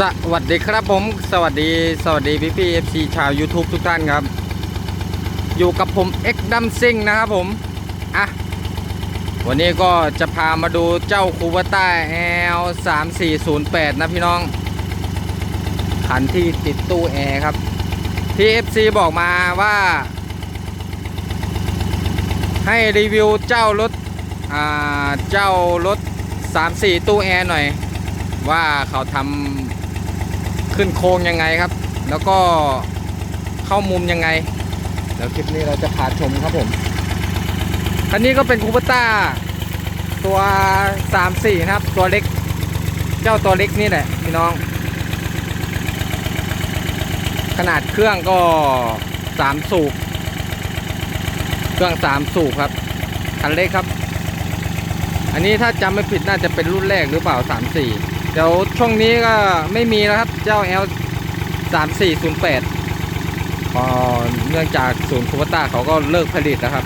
สวัสดีครับผม สวัสดีสวัสดีพี่พี่เอฟซีชาว YouTube ทุกท่านครับ อยู่กับผมเอ็กดัมซิงนะครับผม อะ วันนี้ก็จะพามาดูเจ้าคูวต้า L 3 4 0 8นย์แปดนะพี่น้องคันที่ติดตู้แอร์ครับที่ FC บอกมาว่า ให้รีวิวเจ้ารถ อ่า เจ้ารถ3 4ตู้แอร์หน่อยว่าเขาทำ ขึ้นโค้งยังไงครับ แล้วก็เข้ามุมยังไง เดี๋ยวคลิปนี้เราจะพาชมครับผมคันนี้ก็เป็นคูปต้าตัว 3 4 นะครับ ตัวเล็ก เจ้าตัวเล็กนี่แหละพี่น้อง ขนาดเครื่องก็ 3 สูบ เครื่อง 3 สูบครับ คันเล็กครับ อันนี้ถ้าจำไม่ผิดน่าจะเป็นรุ่นแรกหรือเปล่า 3 4 เดี๋ยวช่วงนี้ก็ไม่มีแล้วครับ เจ้า L 3 4 0 8พอเนื่องจากศูนย์คูปต้าเขาก็เลิกผลิตแล้วครับ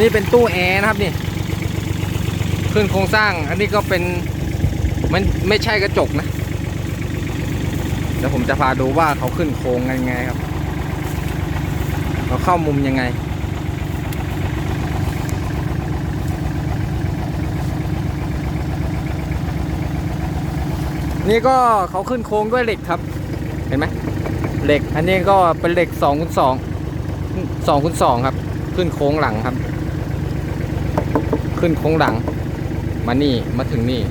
นี่เป็นตู้แอร์นะครับนี่ ขึ้นโครงสร้างอันนี้ก็เป็น มันไม่ใช่กระจกนะ เดี๋ยวผมจะพาดูว่าเขาขึ้นโครงยังไงครับเขาเข้ามุมยังไง นี่ก็เขาขึ้นโค้งด้วยเหล็กครับ เห็นไหมเหล็ก อันนี้ก็เป็นเหล็ก2อคูณสองสองคูณสองครับ ขึ้นโค้งหลังครับ ขึ้นโค้งหลัง มานี่มาถึงนี่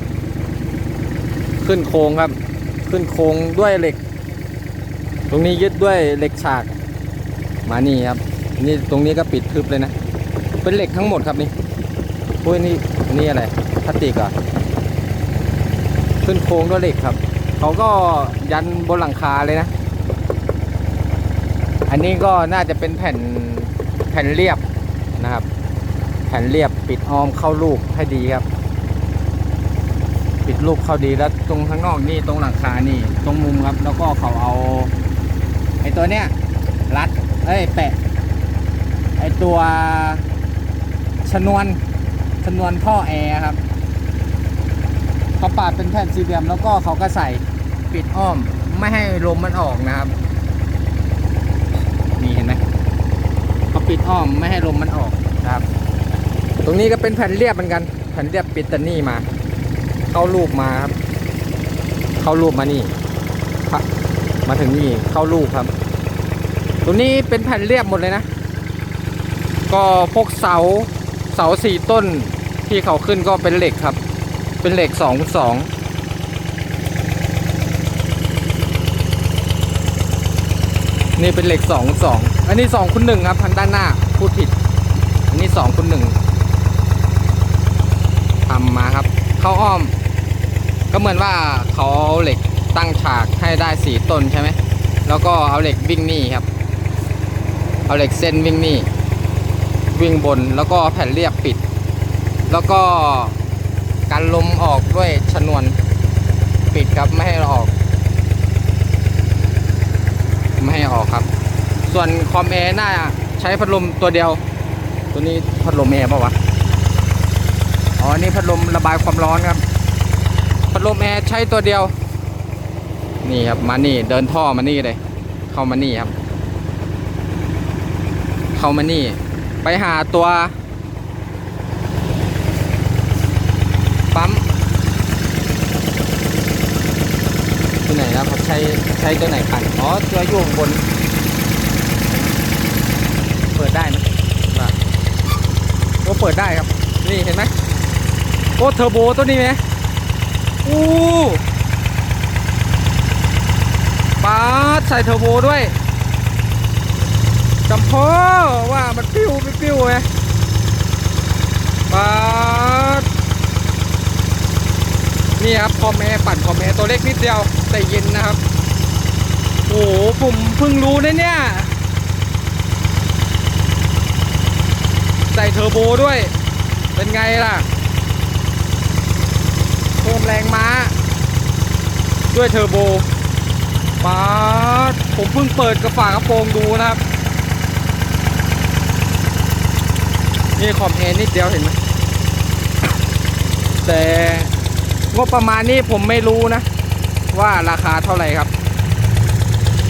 ขึ้นโค้งครับ ขึ้นโค้งด้วยเหล็ก ตรงนี้ยึดด้วยเหล็กฉาก มานี่ครับ นี่ตรงนี้ก็ปิดทึบเลยนะ เป็นเหล็กทั้งหมดครับนี่พุ้ยนี่นี่อะไรพลาสติกเหรอ ขึ้นโค้งด้วยเหล็กครับ เขาก็ยันบนหลังคาเลยนะ อันนี้ก็น่าจะเป็นแผ่นแผ่นเรียบนะครับ แผ่นเรียบปิดออมเข้าลูกให้ดีครับ ปิดลูกเข้าดีแล้วตรงข้างนอกนี่ตรงหลังคานี่ตรงมุมครับ แล้วก็เขาเอาไอ้ตัวเนี้ยรัดเอ้ยแปะไอตัวชนวนชนวนท่อแอร์ครับ เขาปาดเป็นแผ่นสี่เหลี่ยมแล้วก็เขาก็ใส่ปิดอ้อมไม่ให้ลมมันออกนะครับนี่เห็นไหมเขาปิดอ้อมไม่ให้ลมมันออกนะครับ ตรงนี้ก็เป็นแผ่นเรียบเหมือนกัน แผ่นเรียบปิดตันนี่มา เข้ารูปมาครับ เข้ารูปมานี่มาถึงนี่เข้ารูปครับ ตรงนี้เป็นแผ่นเรียบหมดเลยนะ ก็พวกเสาเสาสี่ต้นที่เขาขึ้นก็เป็นเหล็กครับ เป็นเหล็กสองคูณสองนี่เป็นเหล็กสองคูณสองอันนี้สองคูณหนึ่งครับทางด้านหน้าพูดผิด อันนี้สองคูณหนึ่งทำมาครับ เข้าอ้อม ก็เหมือนว่าเขาเอาเหล็กตั้งฉากให้ได้สี่ต้นใช่ไหมแล้วก็เอาเหล็กวิ่งนี่ครับ เอาเหล็กเส้นวิ่งนี่ วิ่งบนแล้วก็แผ่นเรียบปิด แล้วก็ กันลมออกด้วยชนวนปิดครับไม่ให้ออก ไม่ให้ออกครับ ส่วนคอมแอร์น่าใช้พัดลมตัวเดียว ตัวนี้พัดลมแอร์ป่าวะอ๋อนี่พัดลมระบายความร้อนครับ พัดลมแอร์ใช้ตัวเดียว นี่ครับมานี่เดินท่อมานี่เลย เข้ามานี่ครับ เข้ามานี่ ไปหาตัว ปั๊มที่ไหนนะเขาใช้ใช้ตัวไหนขันอ๋อตัวยู่งบน เปิดได้ไหมว่าโอเปิดได้ครับ นี่เห็นไหมโอ้เทอร์โบตัวนี้ไหมอู้ป๊าดใส่เทอร์โบด้วยจำพอว่ามันปิ้วปิ้วไงป๊าด นี่ครับคอมแอร์ปั่นคอมแอร์ตัวเล็กนิดเดียวแต่เย็นนะครับ โอ้โหผมเพิ่งรู้นะเนี่ย ใส่เทอร์โบด้วย เป็นไงล่ะเพิ่มแรงม้า ด้วยเทอร์โบป๊าดผมเพิ่งเปิดกระฝากระโปรงดูนะครับนี่คอมแอร์นิดเดียวเห็นไหมแต่ งบประมาณนี้ผมไม่รู้นะ ว่าราคาเท่าไหร่ครับ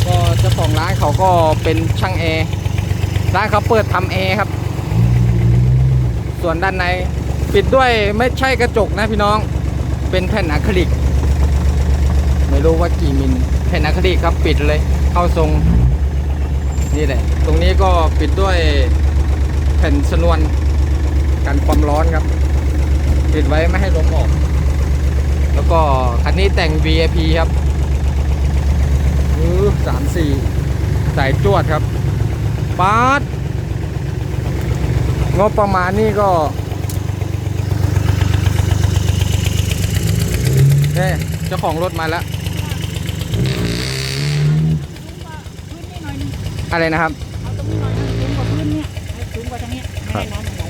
ก็เจ้าของร้านเขาก็เป็นช่างแอร์ร้านเขาเปิดทำแอร์ครับ ส่วนด้านในปิดด้วยไม่ใช่กระจกนะพี่น้อง เป็นแผ่นอะคริลิก ไม่รู้ว่ากี่มิลแผ่นอะคริลิกครับปิดเลย เข้าทรงนี่แหละ ตรงนี้ก็ปิดด้วยแผ่นชนวนกันความร้อนครับ ปิดไว้ไม่ให้ลมออก ก็ คันนี้แต่ง VIP ครับอือสามสี่สายจวดครับปาดงบประมาณนี่ก็เฮ้เจ้าของรถมาแล้วพื้นนี่หน่อยนึงอะไรนะครับเอาตรงนี้หน่อยนึงสูงกว่าพื้นเนี่ยให้สูงกว่าทางเนี้ยไม่ให้น้ำมันไหล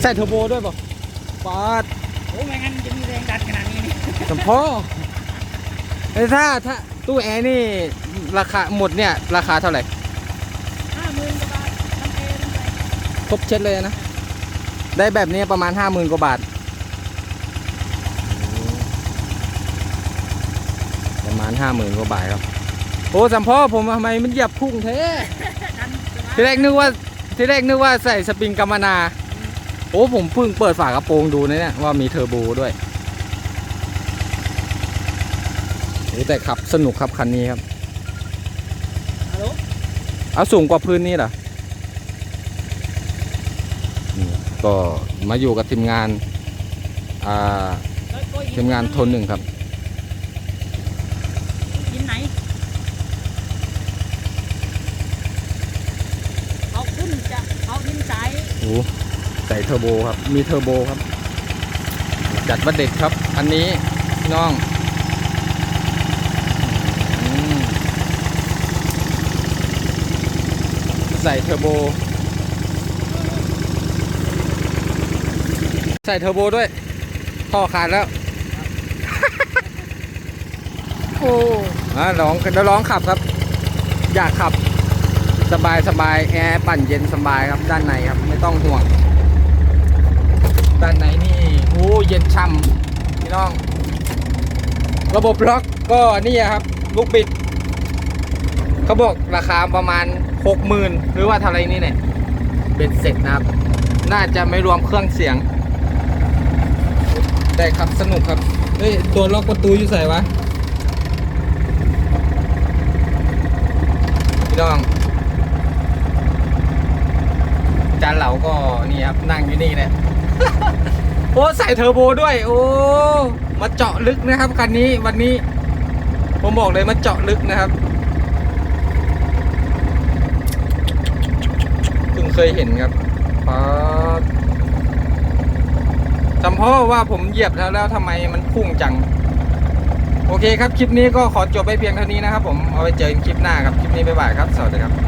ใส่เทอร์โบด้วยป่ะปาดโอ้ไม่งั้นมันจะมีแรงดันขนาดนี้นี่สมพอเอ้ยถ้าถ้าตู้แอร์นี่ราคาหมดเนี่ยราคาเท่าไหร่ห้าหมื่นกว่าบาททำเองทำไปครบเช็ดเลยนะ ได้แบบนี้ประมาณห้าหมื่นกว่าบาท ประมาณห้าหมื่นกว่าบาทครับ โอ้สัมพ่อผมทำไมมันเหยียบพุ่งเท่ดันสบาย ทีแรกนึกว่าทีแรกนึกว่าใส่สปริงกัมมนา โอ้ผมเพิ่งเปิดฝากระโปรงดูนะเนี่ยว่ามีเทอร์โบด้วยโอ้แต่ขับสนุกครับคันนี้ครับฮัลโหลเอาสูงกว่าพื้นนี่เหรอนี่ก็มาอยู่กับทีมงานอ่าแล้วก็อีกทีมงานทนหนึ่งครับ หินไหนเอาขึ้นจะเอาหินสาย โอ้ใส่ เทอร์โบครับ มีเทอร์โบครับ จัดว่าเด็ดครับ อันนี้พี่น้องอืมใส่เทอร์โบ ใส่เทอร์โบด้วยท่อขาดแล้ว โอ้อะลองเดี๋ยวลองขับครับ อยากขับ สบายสบายแอร์ปั่นเย็นสบายครับด้านในครับ ไม่ต้องห่วง ด้านในนี่โอ้เย็นช่ำพี่น้อง ระบบล็อกก็นี่ครับ ลูกบิดเขาบอกราคาประมาณหกหมื่นหรือว่าเท่าไรนี่เนี่ยเบ็ดเสร็จนะครับ น่าจะไม่รวมเครื่องเสียง ได้ครับสนุกครับเฮ้ยตัวล็อกประตูอยู่ใส่วะพี่น้องจานเหลาก็นี่ครับนั่งอยู่นี่เลย โอ้ใส่เทอร์โบด้วย โอ้มาเจาะลึกนะครับคันนี้วันนี้ ผมบอกเลยมาเจาะลึกนะครับเพิ่งเคยเห็นครับป๊าจำเพาะว่าผมเหยียบแล้วแล้วทำไมมันพุ่งจัง โอเคครับ คลิปนี้ก็ขอจบไปเพียงเท่านี้นะครับผม เอาไว้เจอกันคลิปหน้าครับ คลิปนี้บ๊ายบายครับ สวัสดีครับ